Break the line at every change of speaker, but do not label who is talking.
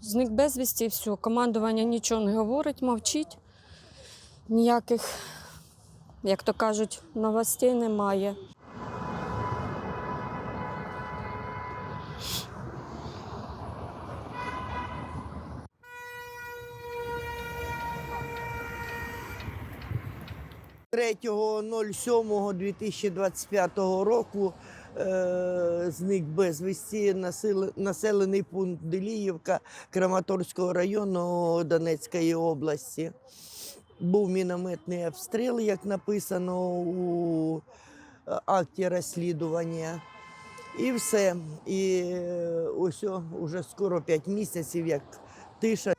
Зник безвісті і все. Командування нічого не говорить, мовчить. Ніяких, як то кажуть, новостей немає.
– 3.07.2025 року е, зник безвісті населений пункт Деліївка Краматорського району Донецької області. Був мінометний обстріл, як написано у е, акті розслідування. І все. І е, ось уже скоро 5 місяців, як тиша,